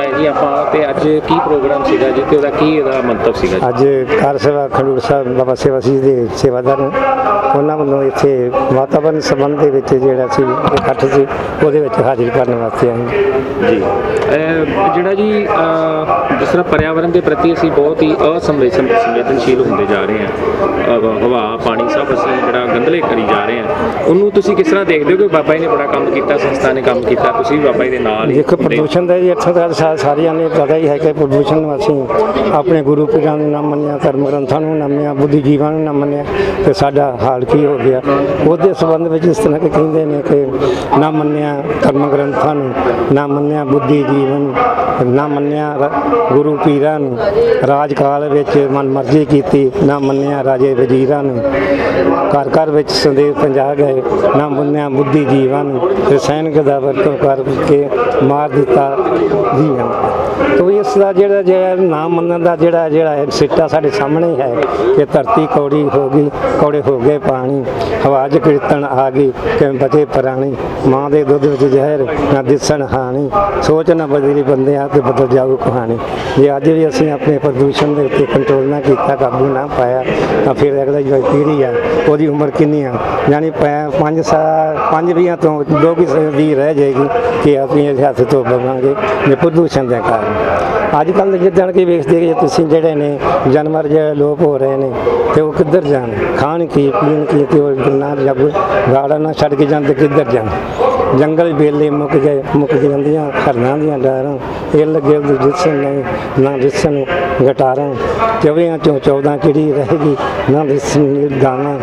my ਜੀ ਆਪਾਂ ਤੇ ਅੱਜ ਕੀ ਪ੍ਰੋਗਰਾਮ ਸੀਗਾ ਜੀ ਤੇ ਉਹਦਾ ਕੀ ਇਹਦਾ ਮੰਤਵ ਸੀਗਾ? ਅੱਜ ਕਾਰ ਸੇਵਾ ਖਡੂਰ ਸਾਹਿਬ ਬਾਬਾ ਸੇਵਾ ਸਿੰਘ ਦੇ ਸੇਵਾਦਾਰ ਉਹਨਾਂ ਵੱਲੋਂ ਇੱਥੇ ਵਾਤਾਵਰਣ ਸੰਬੰਧ ਦੇ ਵਿੱਚ ਜਿਹੜਾ ਸੀ ਇਕੱਠ ਸੀ ਉਹਦੇ ਵਿੱਚ ਹਾਜ਼ਰ ਕਰਨ ਵਾਸਤੇ ਆਏ। ਜੀ ਜਿਹੜਾ ਜੀ ਜਿਸ ਤਰ੍ਹਾਂ ਪਰਿਆਵਰਣ ਦੇ ਪ੍ਰਤੀ ਅਸੀਂ ਬਹੁਤ ਹੀ ਅਸੰਵੇਦਨ ਸੰਵੇਦਨਸ਼ੀਲ ਹੁੰਦੇ ਜਾ ਰਹੇ ਹਾਂ ਹਵਾ ਪਾਣੀ ਸਭ ਅਸੀਂ ਜਿਹੜਾ ਗੰਦਲੇ ਕਰੀ ਜਾ ਰਹੇ ਹਾਂ ਉਹਨੂੰ ਤੁਸੀਂ ਕਿਸ ਤਰ੍ਹਾਂ ਦੇਖਦੇ ਹੋ ਕਿ ਬਾਬਾ ਜੀ ਨੇ ਬੜਾ ਕੰਮ ਕੀਤਾ ਸੰਸਥਾ ਨੇ ਕੰਮ ਕੀਤਾ ਤੁਸੀਂ ਵੀ ਬਾਬਾ ਜੀ ਦੇ ਨਾਲ ਹੀ ਦੇਖੋ। ਪ੍ਰਦੂਸ਼ਣ ਦਾ ਜੀ ਇੱਥੋਂ ਦਾ ਸਾ- ਸਾਰਿਆਂ ਨੇ ਪਤਾ ਹੀ ਹੈ ਕਿ ਪ੍ਰਦੂਸ਼ਣ ਨੂੰ ਅਸੀਂ ਆਪਣੇ ਗੁਰੂ ਪੀਰਾਂ ਨੂੰ ਨਾ ਮੰਨਿਆ ਧਰਮ ਗ੍ਰੰਥਾਂ ਨੂੰ ਨਾ ਮੰਨਿਆ ਬੁੱਧੀ ਜੀਵਾਂ ਨੂੰ ਨਾ ਮੰਨਿਆ ਤੇ ਸਾਡਾ ਹਾਲ ਕੀ ਹੋ ਗਿਆ। ਉਹਦੇ ਸੰਬੰਧ ਵਿੱਚ ਇਸ ਤਰ੍ਹਾਂ ਕਿ ਕਹਿੰਦੇ ਨੇ ਕਿ ਨਾ ਮੰਨਿਆ ਧਰਮ ਗ੍ਰੰਥਾਂ ਨੂੰ ਨਾ ਮੰਨਿਆ ਬੁੱਧੀ ਜੀਵਨ ਨੂੰ, ਨਾ ਮੰਨਿਆ ਰ- ਗੁਰੂ ਪੀਰਾਂ ਨੂੰ। ਰਾਜ ਕਾਲ ਵਿੱਚ ਮਨਮਰਜ਼ੀ ਕੀਤੀ ਨਾ ਮੰਨਿਆ ਰਾਜੇ ਵਜ਼ੀਰਾਂ ਨੂੰ। ਘਰ ਘਰ ਵਿੱਚ ਸੰਦੇਸ਼ ਪੰਜਾ ਗਏ ਨਾ ਮੰਨਿਆ ਬੁੱਧੀ ਜੀਵਾਂ ਨੂੰ ਤੇ ਸੈਨਿਕ ਦਾ ਵਰਤੋਂ ਕਰਕੇ ਮਾਰ ਦਿੱਤਾ ਜੀ ਤੋ ਇਸ ਦਾ ਜਿਹੜਾ ਜਿਹੜਾ ਨਾ ਮੰਨਣ ਦਾ ਜਿਹੜਾ ਜਿਹੜਾ ਸਿੱਟਾ ਸਾਡੇ ਸਾਹਮਣੇ ਹੀ ਹੈ ਕਿ ਧਰਤੀ ਕੌੜੀ ਹੋ ਗਈ, ਕੌੜੇ ਹੋ ਗਏ ਪਾਣੀ ਆਵਾਜ਼ ਕੀਰਤਨ ਆ ਗਈ ਕਿ ਬਚੇ ਪ੍ਰਾਣੀ, ਮਾਂ ਦੇ ਦੁੱਧ ਵਿੱਚ ਜ਼ਹਿਰ, ਨਾ ਦਿਸਣ ਹਾਣੀ, ਸੋਚ ਨਾ ਬਦਲੀ ਬੰਦੇ ਆ ਤੇ ਬਦਲ ਜਾਊ ਕਹਾਣੀ। ਜੇ ਅੱਜ ਵੀ ਅਸੀਂ ਆਪਣੇ ਪ੍ਰਦੂਸ਼ਣ ਦੇ ਉੱਤੇ ਕੰਟਰੋਲ ਨਾ ਕੀਤਾ, ਕਾਬੂ ਨਾ ਪਾਇਆ, ਤਾਂ ਫਿਰ ਅਗਲਾ ਜਿਹੜੀ ਪੀੜ੍ਹੀ ਆ, ਉਹਦੀ ਉਮਰ ਕਿੰਨੀ ਆ? ਯਾਨੀ ਪੈ- ਪੰਜ ਸਾਲ ਪੰਜ ਵੀਹਾਂ ਤੋਂ ਦੋ ਕੀ ਰਹਿ ਜਾਏਗੀ ਕਿ ਅਸੀਂ ਇਸ ਹੱਥ ਤੋਂ ਬਵਾਂਗੇ ਜੇ ਪ੍ਰਦੂਸ਼ਣ ਦੇ ਕਾਰਨ ਅੱਜ ਕੱਲ੍ਹ ਜਿੱਦਣ ਕਿ ਵੇਖਦੇ ਕਿ ਤੁਸੀਂ ਜਿਹੜੇ ਨੇ ਜਾਨਵਰ ਜਿਹੜੇ ਲੋਪ ਹੋ ਰਹੇ ਨੇ, ਤੇ ਉਹ ਕਿੱਧਰ ਜਾਣ? ਖਾਣ ਕੀ, ਪੀਣ ਕੀ, ਤੇ ਉਹ ਨਾ ਜਬ ਗਾੜਾ ਨਾ ਛੱਡ ਕੇ ਜਾਣ ਕਿੱਧਰ ਜਾਣ? ਜੰਗਲ ਵੇਲੇ ਮੁੱਕ ਗਏ, ਮੁੱਕ ਜਾਂਦੀਆਂ, ਘਰਾਂ ਦੀਆਂ ਡਾਰਾਂ। ਇੱਲ ਗਿਲਦ ਜਿਸਨ ਨਹੀਂ ਨਾ ਜਿਸਨ ਗਟਾਰਾਂ। ਚੌਵਿਆਂ ਚੋਂ 14 ਕਿਹੜੀ ਰਹੇਗੀ, ਨਾ ਜਿਸਨ ਗਾਵਾਂ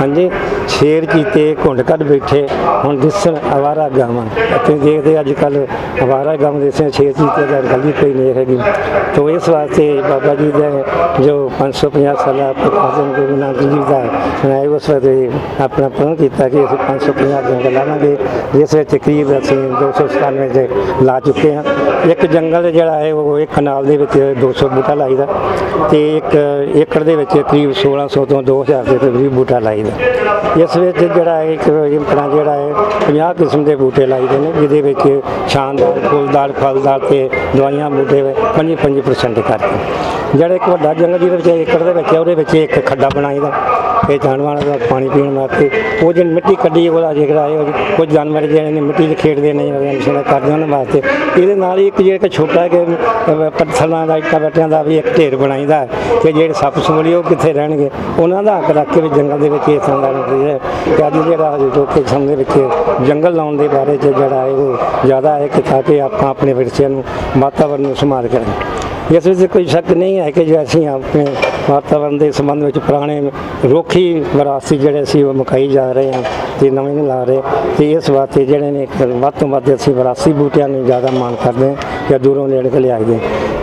ਹਾਂਜੀ, ਸ਼ੇਰ ਕੀਤੇ, ਘੁੰਡ ਕੱਢ ਬੈਠੇ, ਹੁਣ ਦਿਸਣ ਅਵਾਰਾ ਗਾਵਾਂ। ਅਤੇ ਦੇਖਦੇ ਅੱਜ ਕੱਲ ਅਵਾਰਾ ਗਾਵਾਂ ਦੇ ਸ਼ੇਰ ਚੀਤੇ ਦਾ ਗੱਲ ਕੋਈ ਨਹੀਂ ਹੈਗੀ। ਤੋ ਇਸ ਵਾਸਤੇ ਬਾਬਾ ਜੀ ਦੇ ਜੋ 550 ਸਾਲਾ ਪ੍ਰਕਾਸ਼ਨ ਗੁਰੂ ਨਾਨਕ ਜੀ ਦਾ ਬਣਾਏ ਉਸ ਵੇਲੇ ਆਪਣਾ ਪ੍ਰਣ ਕੀਤਾ ਕਿ ਅਸੀਂ 550 ਜੰਗਲ ਲਾਵਾਂਗੇ, ਜਿਸ ਵਿੱਚ ਕਰੀਬ ਅਸੀਂ 297 ਦੇ ਲਾ ਚੁੱਕੇ ਹਾਂ। ਇੱਕ ਜੰਗਲ ਜਿਹੜਾ ਹੈ, ਉਹ ਇੱਕ ਕਨਾਲ ਦੇ ਵਿੱਚ 200 ਬੂਟਾ ਲਾਈਦਾ ਤੇ ਇੱਕ ਏਕੜ ਦੇ ਵਿੱਚ ਕਰੀਬ 1600 ਤੋਂ 2000 ਦੇ ਕਰੀਬ ਬੂਟਾ ਲਾਈਦਾ। ਇਸ ਵਿੱਚ ਜਿਹੜਾ ਹੈ ਇੱਕ ਆਪਣਾ ਜਿਹੜਾ ਹੈ 50 ਕਿਸਮ ਦੇ ਬੂਟੇ ਲਾਈਦੇ ਨੇ ਜਿਹਦੇ ਵਿੱਚ ਸ਼ਾਨਦਾਰ ਫੁੱਲਦਾਰ ਫਲਦਾਰ ਤੇ ਦਵਾਈਆਂ ਬੂਟੇ 5-5% ਕਰਕੇ। ਜਿਹੜਾ ਇੱਕ ਵੱਡਾ ਜੰਗਲ ਜਿਹਦੇ ਵਿੱਚ ਏਕੜ ਦੇ ਵਿੱਚ ਹੈ, ਉਹਦੇ ਵਿੱਚ ਇੱਕ ਖੱਡਾ ਬਣਾਈਦਾ। ਇਹ ਜਾਨਵਰਾਂ ਦਾ ਪਾਣੀ ਪੀਣ ਵਾਸਤੇ ਉਹ ਜਿਹੜੀ ਮਿੱਟੀ ਕੱਢੀ, ਉਹਦਾ ਜਿਹੜਾ ਹੈ ਕੁਝ ਜਾਨਵਰ ਜਿਹੜੇ ਨੇ ਮਿੱਟੀ 'ਚ ਖੇਡਦੇ ਨੇ, ਜਿਹੜੇ ਮਿਸ਼ਨ ਕਰਦੇ ਉਹਨਾਂ ਵਾਸਤੇ। ਇਹਦੇ ਨਾਲ ਹੀ ਇੱਕ ਜਿਹੜਾ ਛੋਟਾ ਕਿ ਪੱਥਰਾਂ ਦਾ ਇੱਟਾਂ ਬੱਟਿਆਂ ਦਾ ਵੀ ਇੱਕ ਢੇਰ ਬਣਾਈਦਾ ਹੈ ਕਿ ਜਿਹੜੇ ਸੱਪ ਸਮੂਲੀ ਉਹ ਕਿੱਥੇ ਰਹਿਣਗੇ? ਉਹਨਾਂ ਦਾ ਹੱਕ ਰੱਖ ਕੇ ਵੀ ਜੰਗਲ ਦੇ ਵਿੱਚ ਇਸ ਤਰ੍ਹਾਂ ਦਾ ਹੈ ਕਿ ਅੱਜ ਜਿਹੜਾ ਲੋਕ ਸਮੇਂ ਵਿੱਚ ਜੰਗਲ ਲਾਉਣ ਦੇ ਬਾਰੇ 'ਚ ਜਿਹੜਾ ਹੈ ਉਹ ਜ਼ਿਆਦਾ ਹੈ ਕਿ ਤਾਂ ਕਿ ਆਪਾਂ ਆਪਣੇ ਵਿਰਸੇ ਨੂੰ, ਵਾਤਾਵਰਨ ਨੂੰ ਸੰਭਾਲ ਕਰਾਂ ਇਸ ਵਿੱਚ ਕੋਈ ਸ਼ੱਕ ਨਹੀਂ ਹੈ ਕਿ ਜੇ ਅਸੀਂ ਆਪਣੇ ਵਾਤਾਵਰਣ ਦੇ ਸੰਬੰਧ ਵਿੱਚ ਪੁਰਾਣੇ ਰੁੱਖੀ ਵਿਰਾਸਤੀ ਜਿਹੜੇ ਸੀ ਉਹ ਮੁਕਾਈ ਜਾ ਰਹੇ ਹਾਂ ਤੇ ਨਵੇਂ ਨਹੀਂ ਲਾ ਰਹੇ, ਤੇ ਇਸ ਵਾਸਤੇ ਜਿਹੜੇ ਨੇ ਵੱਧ ਤੋਂ ਵੱਧ ਅਸੀਂ ਵਿਰਾਸਤੀ ਬੂਟਿਆਂ ਨੂੰ ਜ਼ਿਆਦਾ ਮਾਣ ਕਰਦੇ ਹਾਂ ਕਿ ਦੂਰੋਂ ਨੇੜੇ ਕੇ ਲਿਆਈਦੇ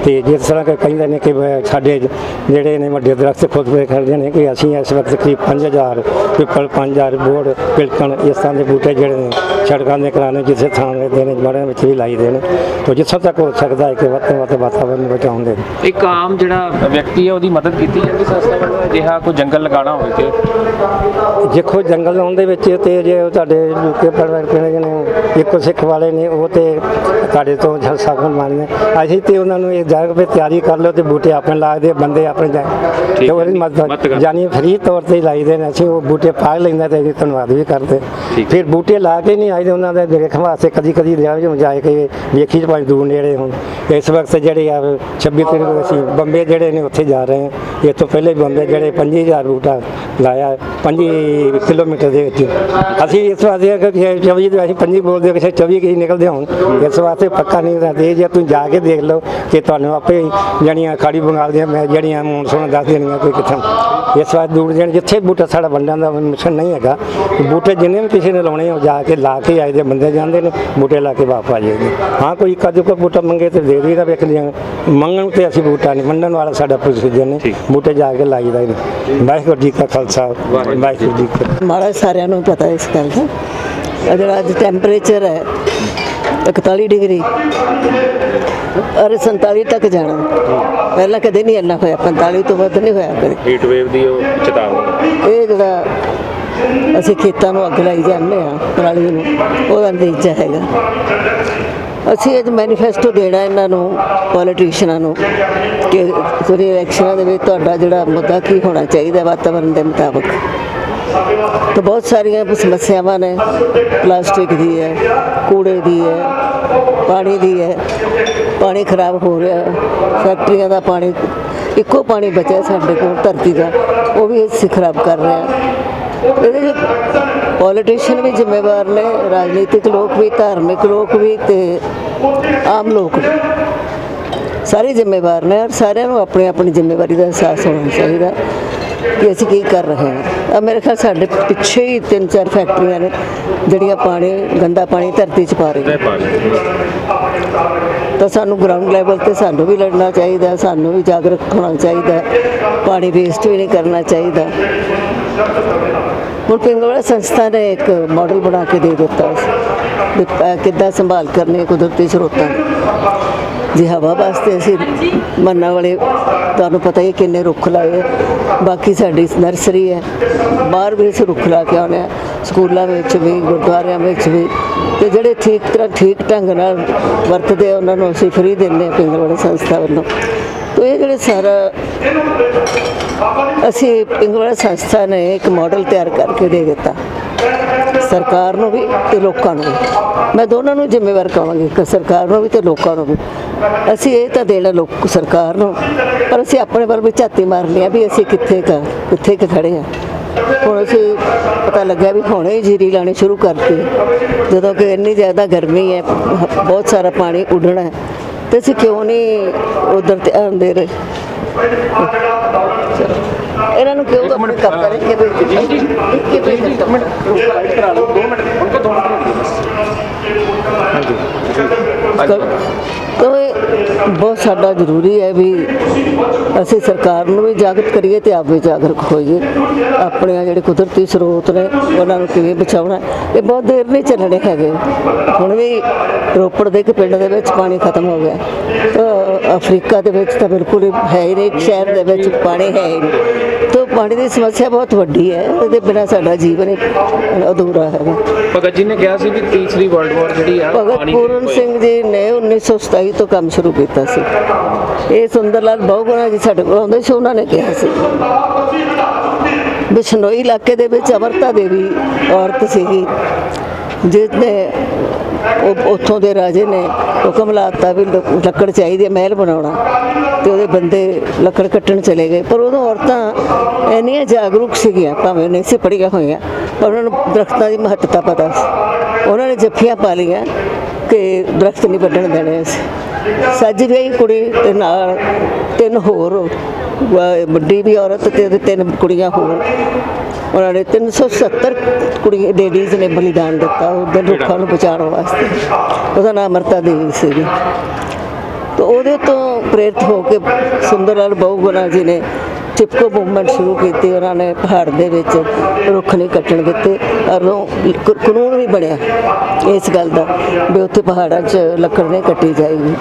ਤੇ ਜਿਸ ਤਰ੍ਹਾਂ ਕਿ ਕਹਿੰਦੇ ਨੇ ਕਿ ਸਾਡੇ ਜਿਹੜੇ ਨੇ ਵੱਡੇ ਦਰਖਤ ਖੁਦ ਪੇ ਖੜਦੇ ਨੇ ਕਿ ਅਸੀਂ ਇਸ ਵਕਤ ਕਰੀਬ 5000 ਪਿੱਪਲ 5000 ਬੋੜ, ਪਿਲਕਣ ਇਸ ਤਰ੍ਹਾਂ ਦੇ ਬੂਟੇ ਜਿਹੜੇ ਨੇ ਸੜਕਾਂ ਦੇ ਕਿਨਾਰੇ ਜਿੱਥੇ ਥਾਂ ਦੇ ਨੇ ਮੜਿਆਂ ਵਿੱਚ ਵੀ ਲਾਈਦੇ ਨੇ। ਤੇ ਜਿੱਥੋਂ ਤੱਕ ਹੋ ਸਕਦਾ ਹੈ ਕਿ ਵੱਧ ਤੋਂ ਵੱਧ ਵਾਤਾਵਰਨ ਨੂੰ ਬਚਾਉਣ ਦੇ। ਇੱਕ ਆਮ ਜਿਹੜਾ ਵਿਅਕਤੀ ਹੈ ਉਹਦੀ ਮਦਦ ਕੀਤੀ ਜਾਂਦੀ ਸੰਸਥਾ ਵੱਲੋਂ ਅਜਿਹਾ ਕੋਈ ਜੰਗਲ ਲਗਾਉਣਾ ਹੋਵੇ ਤੇ? ਦੇਖੋ ਜੰਗਲ ਲਾਉਣ ਦੇ ਵਿੱਚ ਤੇ ਜੇ ਤੁਹਾਡੇ ਯੂਕੇ ਪਰਿਵਾਰ ਇੱਕੋ ਸਿੱਖ ਵਾਲੇ ਨੇ ਉਹ ਤੇ ਤੁਹਾਡੇ ਤੋਂ ਜਲਸਾ ਮਾਰੀਆਂ ਅਸੀਂ ਤੇ ਉਹਨਾਂ ਨੂੰ ਇਹ ਜਾਗ ਪੇ ਤਿਆਰੀ ਕਰ ਲਓ ਤੇ ਬੂਟੇ ਆਪਣੇ ਲਾਗਦੇ ਬੰਦੇ ਆਪਣੇ ਜਾ ਠੀਕ ਤੇ ਹੈ ਉਹਦੀ ਮਦਦ ਜਾਨੀ ਫਰੀ ਤੌਰ ਤੇ ਹੀ ਲਾਈਦੇ ਨੇ। ਅਸੀਂ ਉਹ ਬੂਟੇ ਪਾਗ ਲੈਂਦੇ ਤੇ ਧੰਨਵਾਦ ਵੀ ਕਰਦੇ। ਫਿਰ ਬੂਟੇ ਲਾ ਕੇ ਨਹੀਂ ਆਈਦੇ ਉਹਨਾਂ ਦੇ ਦੇਖਣ ਵਾਸਤੇ ਕਦੀ ਕਦੀ ਲਿਆ ਵੀ ਜਾਏ ਕੇ ਵੇਖੀ ਚ ਭਾਵੇਂ ਦੂਰ ਨੇੜੇ ਹੁਣ। ਇਸ ਵਕਤ ਜਿਹੜੇ ਆ 26 ਤਰੀਕ ਨੂੰ ਅਸੀਂ ਬੰਬੇ ਜਿਹੜੇ ਨੇ ਉੱਥੇ ਜਾ ਰਹੇ ਹਾਂ। ਇਸ ਤੋਂ ਪਹਿਲੇ ਬੰਬੇ ਜਿਹੜੇ 25000 ਬੂਟਾ ਲਾਇਆ 5 ਕਿਲੋਮੀਟਰ ਦੇ ਵਿੱਚ। ਅਸੀਂ ਇਸ ਵਾਸਤੇ ਕਿ 24 ਦੇ ਅਸੀਂ 25 ਬੋਲਦੇ ਕਿਸੇ 24 ਕੀ ਨਿਕਲਦੇ ਹੁਣ। ਇਸ ਵਾਸਤੇ ਪੱਕਾ ਨਹੀਂ ਰਹਿੰਦੇ ਜੇ ਤੁਸੀਂ ਜਾ ਕੇ ਦੇਖ ਲਓ ਕਿ ਤੁਹਾਨੂੰ ਆਪੇ ਜਿਹੜੀਆਂ ਖਾੜੀ ਬੰਗਾਲ ਦੀਆਂ ਮੈਂ ਜਿਹੜੀਆਂ ਮੌਨਸੂਨ ਦੱਸ ਦੇਣੀਆਂ ਕੋਈ ਕਿੱਥੋਂ। ਇਸ ਵਾਰ ਦੂਰ ਜਾਣ ਜਿੱਥੇ ਬੂਟਾ ਸਾਡਾ ਵੰਡਾਂ ਦਾ ਮਿਸ਼ਨ ਨਹੀਂ ਹੈਗਾ ਬੂਟੇ ਜਿੰਨੇ ਵੀ ਕਿਸੇ ਨੇ ਲਾਉਣੇ ਆ ਉਹ ਜਾ ਕੇ ਲਾ ਕੇ ਆਏ ਦੇ ਬੰਦੇ ਜਾਂਦੇ ਨੇ ਬੂਟੇ ਲਾ ਕੇ ਵਾਪਸ ਆ ਜਾਈਦੇ ਹਾਂ ਕੋਈ ਕਦੇ ਕੋਈ ਬੂਟਾ ਮੰਗੇ ਤੇ ਦੇ ਦੇਈਦਾ ਵੇਖ ਲਿਆ। ਮੰਗਣ ਤੇ ਅਸੀਂ ਬੂਟਾ ਨਹੀਂ ਵੰਡਣ ਵਾਲਾ ਸਾਡਾ ਪ੍ਰੋਸੀਜਰ ਨੇ। ਬੂਟੇ ਜਾ ਕੇ ਲਾਈਦਾ ਵਾਹਿਗੁਰੂ ਜੀ ਕਾ ਖਾਲਸਾ। ਵਾਹਿਗੁਰੂ ਜੀ ਕੀ ਫਤਿਹ। ਮਹਾਰਾਜ ਸਾਰਿਆਂ ਨੂੰ ਪਤਾ ਇਸ ਗੱਲ ਦਾ। ਜਿਹੜਾ ਅੱਜ ਟੈਂਪਰੇਚਰ ਹੈ 41 ਡਿਗਰੀ। ਅਰੇ 47 ਤੱਕ ਜਾਣਾ। ਪਹਿਲਾਂ ਕਦੇ ਨਹੀਂ ਇੰਨਾ ਹੋਇਆ 45 ਤੋਂ ਵੱਧ ਨਹੀਂ ਹੋਇਆ ਕਦੇ। ਹੀਟ ਵੇਵ ਦੀ ਉਹ ਚੇਤਾਵਨੀ। ਇਹ ਜਿਹੜਾ ਅਸੀਂ ਖੇਤਾਂ ਨੂੰ ਅੱਗ ਲਾਈ ਜਾਂਦੇ ਆ ਪਰਾਲੀ ਨੂੰ ਉਹਦਾ ਨਤੀਜਾ ਹੈਗਾ। ਅਸੀਂ ਅੱਜ ਮੈਨੀਫੈਸਟੋ ਦੇਣਾ ਇਹਨਾਂ ਨੂੰ ਪੋਲੀਟੀਸ਼ੀਅਨਾਂ ਨੂੰ ਕਿ ਜਿਹੜੇ ਇਲੈਕਸ਼ਨਾਂ ਦੇ ਵਿੱਚ ਤੁਹਾਡਾ ਜਿਹੜਾ ਮੁੱਦਾ ਕੀ ਹੋਣਾ ਚਾਹੀਦਾ ਵਾਤਾਵਰਣ ਦੇ ਮੁਤਾਬਕ। ਤਾਂ ਬਹੁਤ ਸਾਰੀਆਂ ਸਮੱਸਿਆਵਾਂ ਨੇ। ਪਲਾਸਟਿਕ ਦੀ ਹੈ, ਕੂੜੇ ਦੀ ਹੈ, ਪਾਣੀ ਦੀ ਹੈ। ਪਾਣੀ ਖਰਾਬ ਹੋ ਰਿਹਾ, ਫੈਕਟਰੀਆਂ ਦਾ ਪਾਣੀ, ਇੱਕੋ ਪਾਣੀ ਬਚਿਆ ਸਾਡੇ ਕੋਲ, ਧਰਤੀ ਦਾ, ਉਹ ਵੀ ਅਸੀਂ ਖਰਾਬ ਕਰ ਰਹੇ ਹਾਂ। ਇਹਦੇ ਵਿੱਚ ਪੋਲੀਟੀਸ਼ੀਅਨ ਵੀ ਜ਼ਿੰਮੇਵਾਰ ਨੇ, ਰਾਜਨੀਤਿਕ ਲੋਕ ਵੀ, ਧਾਰਮਿਕ ਲੋਕ ਵੀ ਤੇ ਆਮ ਲੋਕ ਵੀ। ਸਾਰੇ ਜ਼ਿੰਮੇਵਾਰ ਨੇ ਔਰ ਸਾਰਿਆਂ ਨੂੰ ਆਪਣੀ ਆਪਣੀ ਜ਼ਿੰਮੇਵਾਰੀ ਦਾ ਅਹਿਸਾਸ ਹੋਣਾ ਚਾਹੀਦਾ। ਕਿ ਅਸੀਂ ਕੀ ਕਰ ਰਹੇ ਹਾਂ? ਆ ਮੇਰੇ ਖਿਆਲ ਸਾਡੇ ਪਿੱਛੇ ਹੀ ਤਿੰਨ ਚਾਰ ਫੈਕਟਰੀਆਂ ਨੇ ਜਿਹੜੀਆਂ ਪਾਣੀ ਗੰਦਾ ਪਾਣੀ ਧਰਤੀ 'ਚ ਪਾ ਰਹੀਆਂ। ਤਾਂ ਸਾਨੂੰ ਗਰਾਊਂਡ ਲੈਵਲ ਤੇ ਸਾਨੂੰ ਵੀ ਲੜਨਾ ਚਾਹੀਦਾ ਸਾਨੂੰ ਵੀ ਜਾਗਰੂਕ ਹੋਣਾ ਚਾਹੀਦਾ ਪਾਣੀ ਵੇਸਟ ਵੀ ਨਹੀਂ ਕਰਨਾ ਚਾਹੀਦਾ। ਹੁਣ ਪਿੰਗਲਵਾੜਾ ਸੰਸਥਾ ਨੇ ਇੱਕ ਮਾਡਲ ਬਣਾ ਕੇ ਦੇ ਦਿੱਤਾ ਕਿੱਦਾਂ ਸੰਭਾਲ ਕਰਨੀ ਕੁਦਰਤੀ ਸਰੋਤਾਂ ਜੀ, ਹਵਾ ਵਾਸਤੇ ਅਸੀਂ ਮੰਨਾ ਵਾਲੇ, ਤੁਹਾਨੂੰ ਪਤਾ ਹੀ ਹੈ ਕਿੰਨੇ ਰੁੱਖ ਲਾਏ ਬਾਕੀ ਸਾਡੀ ਨਰਸਰੀ ਹੈ, ਬਾਹਰ ਵੀ ਅਸੀਂ ਰੁੱਖ ਲਾ ਕੇ ਆਉਂਦੇ ਹਾਂ। ਸਕੂਲਾਂ ਵਿੱਚ ਵੀ, ਗੁਰਦੁਆਰਿਆਂ ਵਿੱਚ ਵੀ, ਤੇ ਜਿਹੜੇ ਠੀਕ ਤਰ੍ਹਾਂ ਠੀਕ ਢੰਗ ਨਾਲ ਵਰਤਦੇ ਆ, ਉਹਨਾਂ ਨੂੰ ਅਸੀਂ ਫ੍ਰੀ ਦਿੰਦੇ ਹਾਂ ਪਿੰਗਲਵਾੜਾ ਸੰਸਥਾ ਵੱਲੋਂ। ਤੋ ਇਹ ਜਿਹੜੇ ਸਾਰਾ ਅਸੀਂ ਪਿੰਗਲਵਾੜਾ ਸੰਸਥਾ ਨੇ ਇੱਕ ਮਾਡਲ ਤਿਆਰ ਕਰਕੇ ਦੇ ਦਿੱਤਾ। ਸਰਕਾਰ ਨੂੰ ਵੀ ਤੇ ਲੋਕਾਂ ਨੂੰ ਵੀ। ਮੈਂ ਦੋਨਾਂ ਨੂੰ ਜ਼ਿੰਮੇਵਾਰ ਕਹਾਂਗੀ ਕਿ ਸਰਕਾਰ ਨੂੰ ਵੀ ਤੇ ਲੋਕਾਂ ਨੂੰ ਵੀ। ਅਸੀਂ ਇਹ ਤਾਂ ਦੇਣਾ ਲੋਕ, ਸਰਕਾਰ ਨੂੰ। ਪਰ ਅਸੀਂ ਆਪਣੇ ਵੱਲ ਵੀ ਝਾਤੀ ਮਾਰਨੀ ਆ ਵੀ ਅਸੀਂ ਕਿੱਥੇ ਕ, ਕਿੱਥੇ ਕੁ ਖੜੇ ਆ। ਹੁਣ ਅਸੀਂ ਪਤਾ ਲੱਗਿਆ ਵੀ ਹੁਣੇ ਜੀਰੀ ਲਾਣੀ ਸ਼ੁਰੂ ਕਰਤੀ। ਜਦੋਂ ਕਿ ਇੰਨੀ ਜ਼ਿਆਦਾ ਗਰਮੀ ਹੈ, ਬਹੁਤ ਸਾਰਾ ਪਾਣੀ ਉੱਡਣਾ ਹੈ। ਤੇ ਅਸੀਂ ਕਿਉਂ ਨਹੀਂ ਉਧਰ ਧਿਆਨ ਦੇ ਰਹੇ? ਇਹਨਾਂ ਨੂੰ ਕਿਉਂ ਆਪਣੇ ਕੰਮ ਕਰੇ ਕਿ ਵੀ ਜੀ ਜੀ ਇੱਕ ਮਿੰਟ ਲਾਈਟ ਕਰਾ ਲਓ 2 ਮਿੰਟ। ਹੁਣ ਕੋ 2 ਮਿੰਟ। ਹਾਂਜੀ। ਇਹ ਬਹੁਤ ਸਾਡਾ ਜ਼ਰੂਰੀ ਹੈ ਵੀ ਅਸੀਂ ਸਰਕਾਰ ਨੂੰ ਵੀ ਜਾਗਰੂਕ ਕਰੀਏ ਤੇ ਆਪ ਵੀ ਜਾਗਰੂਕ ਹੋਈਏ। ਆਪਣੇ ਜਿਹੜੇ ਕੁਦਰਤੀ ਸਰੋਤ ਨੇ, ਉਹਨਾਂ ਨੂੰ ਕਿਵੇਂ ਬਚਾਉਣਾ ਇਹ ਬਹੁਤ ਦੇਰ ਨਹੀਂ ਚੱਲਣੇ ਹੈਗੇ। ਹੁਣ ਵੀ ਰੋਪੜ ਦੇ ਇੱਕ ਪਿੰਡ ਦੇ ਵਿੱਚ ਪਾਣੀ ਖਤਮ ਹੋ ਗਿਆ। ਤਾਂ ਅਫਰੀਕਾ ਦੇ ਵਿੱਚ ਤਾਂ ਬਿਲਕੁਲ ਹੀ ਹੈ ਹੀ ਨਹੀਂ, ਸ਼ਹਿਰ ਦੇ ਵਿੱਚ ਪਾਣੀ ਹੈ ਹੀ ਨਹੀਂ। ਪਾਣੀ ਦੀ ਸਮੱਸਿਆ ਬਹੁਤ ਵੱਡੀ ਹੈ ਇਹਦੇ ਬਿਨਾਂ ਸਾਡਾ ਜੀਵਨ ਅਧੂਰਾ ਹੈਗਾ ਭਗਤ ਜੀ ਨੇ ਕਿਹਾ ਸੀ ਵੀ ਤੀਸਰੀ ਵਰਲਡ ਵਾਰ ਜਿਹੜੀ ਆ ਭਗਤ ਪੂਰਨ। ਸਿੰਘ ਜੀ ਨੇ 1927 ਤੋਂ ਕੰਮ ਸ਼ੁਰੂ ਕੀਤਾ ਸੀ ਇਹ ਸੁੰਦਰ ਲਾਲ ਬਹੁਗੁਣਾ ਜੀ ਸਾਡੇ ਕੋਲ ਆਉਂਦੇ ਸੀ ਉਹਨਾਂ ਨੇ ਕਿਹਾ ਸੀ ਬਿਸ਼ਨੋਈ ਇਲਾਕੇ ਦੇ ਵਿੱਚ ਅਮਰਤਾ ਦੇਵੀ ਔਰਤ ਸੀਗੀ ਜਿਸ ਨੇ ਉਹ ਉੱਥੋਂ ਦੇ ਰਾਜੇ ਨੇ ਹੁਕਮ ਲਾਤਾ ਵੀ ਲੱਕੜ ਚਾਹੀਦੀ ਹੈ, ਮਹਿਲ ਬਣਾਉਣਾ। ਤੇ ਉਹਦੇ ਬੰਦੇ ਲੱਕੜ ਕੱਟਣ ਚਲੇ ਗਏ। ਪਰ ਉਦੋਂ ਔਰਤਾਂ ਇੰਨੀਆਂ ਜਾਗਰੂਕ ਸੀਗੀਆਂ, ਭਾਵੇਂ ਨਹੀਂ ਸੀ ਪੜ੍ਹੀਆਂ ਹੋਈਆਂ, ਪਰ ਉਹਨਾਂ ਨੂੰ ਦਰਖਤਾਂ ਦੀ ਮਹੱਤਤਾ ਪਤਾ ਸੀ। ਉਹਨਾਂ ਨੇ ਜੱਫੀਆਂ ਪਾ ਲਈਆਂ ਕਿ ਦਰਖਤ ਨਹੀਂ ਵੱਢਣ ਦੇਣੇ ਅਸੀਂ। ਸੱਜ ਗਈ ਕੁੜੀ ਤੇ ਨਾਲ ਤਿੰਨ ਹੋਰ ਵੱਡੀ ਵੀ ਔਰਤ ਤੇ ਤਿੰਨ ਕੁੜੀਆਂ ਹੋਰ। ਉਹਨਾਂ ਨੇ 370 ਕੁੜੀ ਲੇਡੀਜ਼ ਨੇ ਬਲੀਦਾਨ ਦਿੱਤਾ ਉਹਦੇ ਰੁੱਖਾਂ ਨੂੰ ਬਚਾਉਣ ਵਾਸਤੇ। ਉਹਦਾ ਨਾਮ ਅਮਰਤਾ ਦੇਵੀ ਸੀਗੀ ਤਾਂ ਉਹਦੇ ਤੋਂ ਪ੍ਰੇਰਿਤ ਹੋ ਕੇ ਸੁੰਦਰ ਲਾਲ ਬਹੁਗੁਣਾ ਜੀ ਨੇ ਚਿਪਕੋ ਮੂਵਮੈਂਟ ਸ਼ੁਰੂ ਕੀਤੀ ਉਹਨਾਂ ਨੇ ਪਹਾੜ ਦੇ ਵਿੱਚ ਰੁੱਖ ਨਹੀਂ ਕੱਟਣ ਦਿੱਤੇ ਔਰ ਉਹ ਕਾਨੂੰਨ ਵੀ ਬਣਿਆ ਇਸ ਗੱਲ ਦਾ ਵੀ ਉੱਥੇ ਪਹਾੜਾਂ 'ਚ ਲੱਕੜ ਨਹੀਂ ਕੱਟੀ ਜਾਏਗੀ।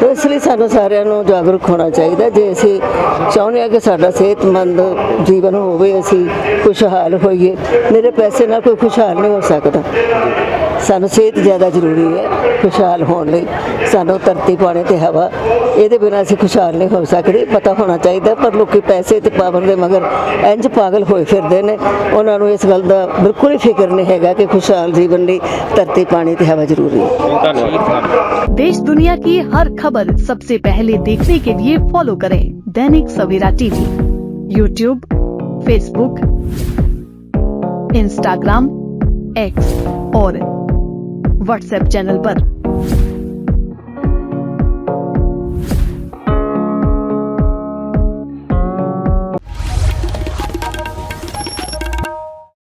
ਤੇ ਇਸ ਲਈ ਸਾਨੂੰ ਸਾਰਿਆਂ ਨੂੰ ਜਾਗਰੂਕ ਹੋਣਾ ਚਾਹੀਦਾ ਜੇ ਅਸੀਂ ਚਾਹੁੰਦੇ ਹਾਂ ਕਿ ਸਾਡਾ ਸਿਹਤਮੰਦ ਜੀਵਨ ਹੋਵੇ, ਅਸੀਂ ਖੁਸ਼ਹਾਲ ਹੋਈਏ। ਮੇਰੇ ਪੈਸੇ ਨਾਲ ਕੋਈ ਖੁਸ਼ਹਾਲ ਨਹੀਂ ਹੋ ਸਕਦਾ। ਸਾਨੂੰ ਸਿਹਤ ਜ਼ਿਆਦਾ ਜ਼ਰੂਰੀ ਹੈ ਖੁਸ਼ਹਾਲ ਹੋਣ ਲਈ ਸਾਨੂੰ ਧਰਤੀ ਪਾਣੀ ਤੇ ਹਵਾ ਇਹਦੇ ਬਿਨਾਂ ਅਸੀਂ ਖੁਸ਼ਹਾਲ ਨਹੀਂ ਹੋ ਸਕਦੇ ਪਤਾ ਹੋਣਾ ਚਾਹੀਦਾ ਪਰ ਲੋਕੀ ਪੈਸੇ ਤੇ ਪਾਵਰ ਦੇ ਮਗਰ ਇੰਜ ਪਾਗਲ ਹੋਏ ਫਿਰਦੇ ਨੇ ਉਹਨਾਂ ਨੂੰ ਇਸ ਗੱਲ ਦਾ ਬਿਲਕੁਲ ਹੀ ਫਿਕਰ ਨਹੀਂ ਹੈਗਾ ਕਿ ਖੁਸ਼ਹਾਲ ਜੀਵਨ ਲਈ ਧਰਤੀ ਪਾਣੀ ਤੇ ਹਵਾ ਜ਼ਰੂਰੀ ਹੈ ਧੰਨਵਾਦ देश दुनिया की हर खबर सबसे पहले देखने के लिए फॉलो करें Dainik Savera TV YouTube Facebook Instagram X और व्हाट्सएप चैनल पर।